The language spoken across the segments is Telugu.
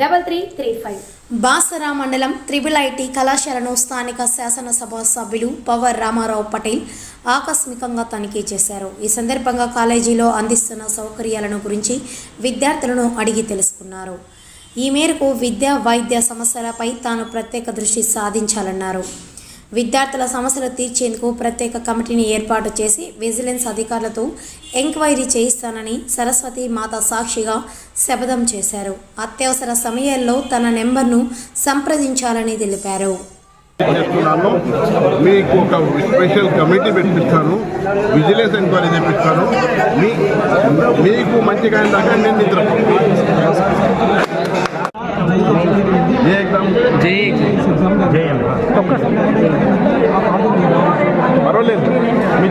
double three three five. Basara మండలం త్రిబుల్ ఐటీ కళాశాలను స్థానిక శాసనసభ సభ్యులు పవర్ రామారావు పటేల్ ఆకస్మికంగా తనిఖీ చేశారు. ఈ సందర్భంగా కాలేజీలో అందిస్తున్న సౌకర్యాలను గురించి విద్యార్థులను అడిగి తెలుసుకున్నారు. ఈ మేరకు విద్యా వైద్య సమస్యలపై తాను ప్రత్యేక దృష్టి సాధించాలన్నారు. విద్యార్థుల సమస్యలు తీర్చేందుకు ప్రత్యేక కమిటీని ఏర్పాటు చేసి విజిలెన్స్ అధికారులతో ఎంక్వైరీ చేయిస్తానని సరస్వతి మాత సాక్షిగా శపథం చేశారు. అత్యవసర సమయాల్లో తన నెంబర్ను సంప్రదించాలని తెలిపారు. చేస్తున్నాను మీకు ఒక స్పెషల్ కమిటీ పెట్టిస్తాను. విజిలెన్స్ ఎంక్వైరీ చేపిస్తాను. మీ మీకు మంచిగా అయిన దాకా నేను ఏ ఎగ్జామ్.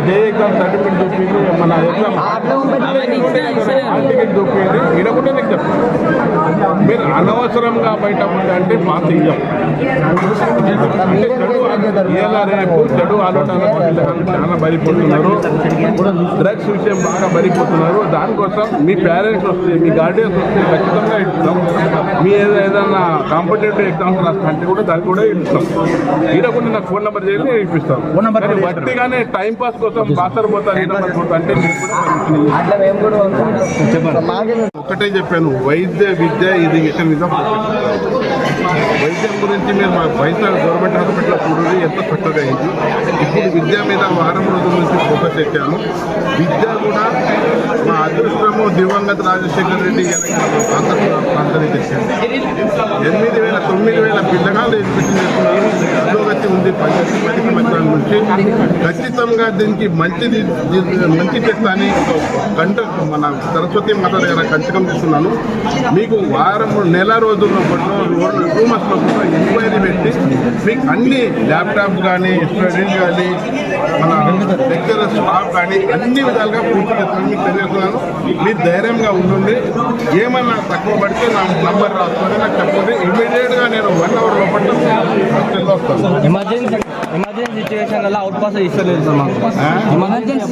మీ జే ఎగ్జామ్ సర్టిఫికేట్ మన ఎగ్జామ్ టికెట్ చూపించి ఈడ కూడా చెప్తాను మీరు అనవసరంగా బయట అంటే పాస్ ఇయ్యం. అంటే చెడు రేపు? చెడు చాలా బరిపోతున్నారు. డ్రగ్స్ విషయం బాగా బరిపోతున్నారు. దానికోసం మీ పేరెంట్స్ వస్తే మీ గార్డియన్స్ వస్తే ఖచ్చితంగా ఇస్తాం. మీ ఏదో ఏదైనా కాంపిటేటివ్ ఎగ్జామ్స్ రాస్తుంటే కూడా దానికి కూడా ఇస్తాం. ఈడ కూడా నాకు ఫోన్ నెంబర్ చేసి నేను ఇప్పిస్తాం కానీ వట్టిగానే టైం పాస్ కోసం బాసర్ పోతారు ఈ నెంబర్ పోతా అంటే. ఒకటే చెప్పాను వైద్య విద్య ఇది విషయం మీద వైద్యం గురించి మీరు మా పైసా గవర్నమెంట్ హాస్పిటల్ చూడండి ఎంత చక్కగా అయింది. ఇప్పుడు విద్య మీద వారం రోజుల నుంచి ఫోకస్ పెట్టాను విద్య కూడా మా అదృష్టము దివంగత రాజశేఖర రెడ్డి ప్రాంతానికి తెచ్చాను ఎనిమిది వేల తొమ్మిది వేల పిల్లగాళ్ళు ఎడ్యుకేషన్ చేస్తున్నారు. ఉంది. పంచాయతీ నుంచి ఖచ్చితంగా దీనికి మంచిది మంచి చెత్త అని కంట మన సరస్వతి మాత దగ్గర కంచకం చేస్తున్నాను మీకు వారం నెల రోజుల్లో టూ మంత్స్లో కూడా ఎంక్వైరీ పెట్టి మీకు అన్ని ల్యాప్టాప్ కానీ స్టడీస్ కానీ మన దగ్గర స్టాఫ్ కానీ అన్ని విధాలుగా పూర్తి చేస్తాను మీకు తెలియజేస్తున్నాను. మీరు ధైర్యంగా ఉండండి. ఏమన్నా తక్కువ పడితే నా నంబర్ రాసుకొని నాకు చెప్పండి. ఇమీడియట్గా నేను వన్ అవర్ లోపల ఎమర్జెన్సీ ఎమర్జెన్సీ సిచ్యువేషన్ వల్ల అవుట్ పాస్ ఇస్తలేదు సార్ మాకు ఆ? ఎమర్జెన్సీ